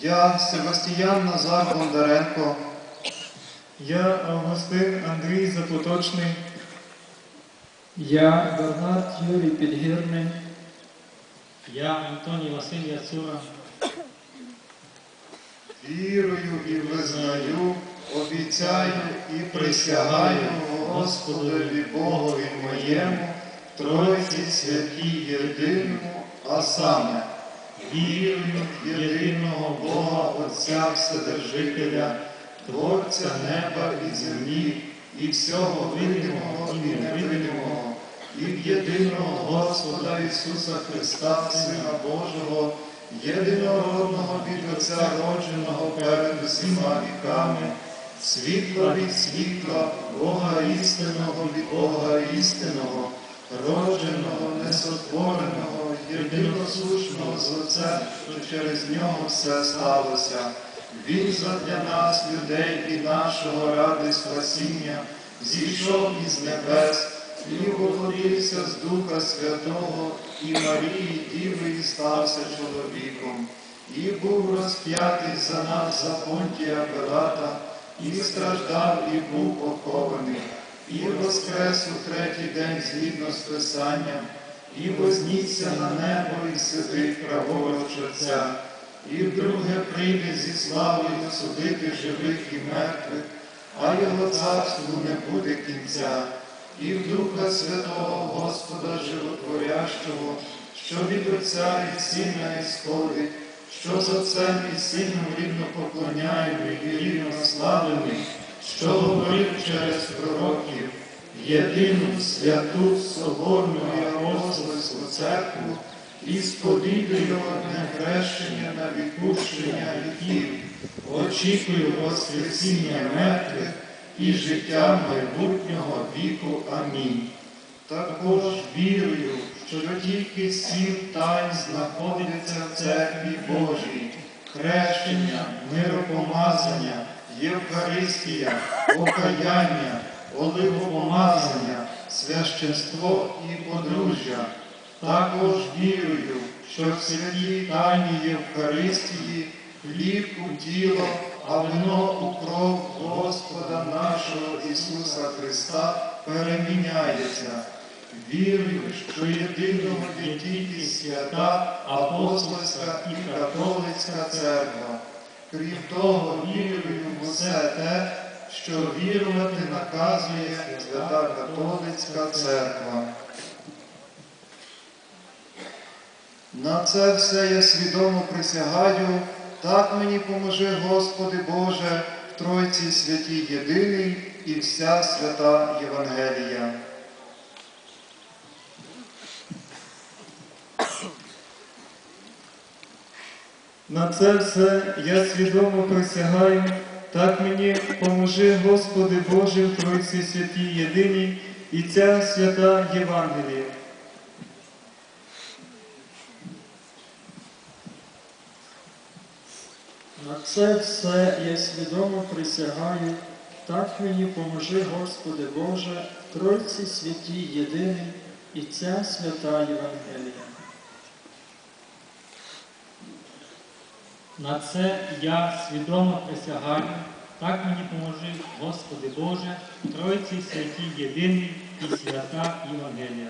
Я Себастьян Назар Бондаренко, Я Августин Андрій Запоточний, Я Бернард Юрій Підгірний, Я Антоній Василь Яцура. вірую і визнаю, обіцяю і присягаю Господові Богові моєму, Тройці святій єдиному, а саме вірую в єдиного Бога Отця Вседержителя, Творця неба і землі, і всього видимого і невидимого, і в єдиного Господа Ісуса Христа, Сина Божого, єдинородного від Отця родженого перед усіма віками, світла від світла, Бога істинного від Бога істинного, родженого, несотвореного, єдиносушного з Отцем, що через нього все сталося. Він задля нас, людей і нашого ради спасіння, зійшов із небес і воплотився з Духа Святого і Марії Діви і стався чоловіком, і був розп'ятий за нас за Понтія Пилата, і страждав, і був похований, і воскрес у третій день згідно з Писанням, і вознісся на небо і сидить праворуч Отця, і вдруге прийде зі славою судити живих і мертвих, а його царству не буде кінця, і в Духа Святого Господа Животворящого, що від Отця і Сина ісходить, що з Отцем і Сином рівно поклоняємий і рівно славлений, що говорив через пророків, єдину святу Соборну апостольську церкву, і сповідую одне хрещення на відпущення віків, очікую воскресіння мертвих і життя майбутнього віку. Амінь. Також вірую, що тільки сім тайн знаходяться в церкві Божій, хрещення, миропомазання, Євхаристія, покаяння, оливопомазання, священство і подружжя. Також вірую, що в святій тайні Євхаристії хліб у тіло, а вино у кров Господа нашого Ісуса Христа переміняється. Вірую, що єдиного є тільки свята, апостольська і католицька церква. Крім того, вірую в усе те, що вірувати наказує Свята Католицька Церква. На це все я свідомо присягаю, так мені поможи, Господи Боже, в Тройці святій єдиний і вся свята Євангелія. На це все я свідомо присягаю, так мені поможи, Господи Боже, в Тройці святій єдиній і ця свята Євангелія. На це все я свідомо присягаю, так мені поможи, Господи Боже, Тройці святій єдиний і ця свята Євангелія. На це я свідомо присягаю, так мені поможи, Господи Боже, Тройці святі єдиний і свята Євангелія.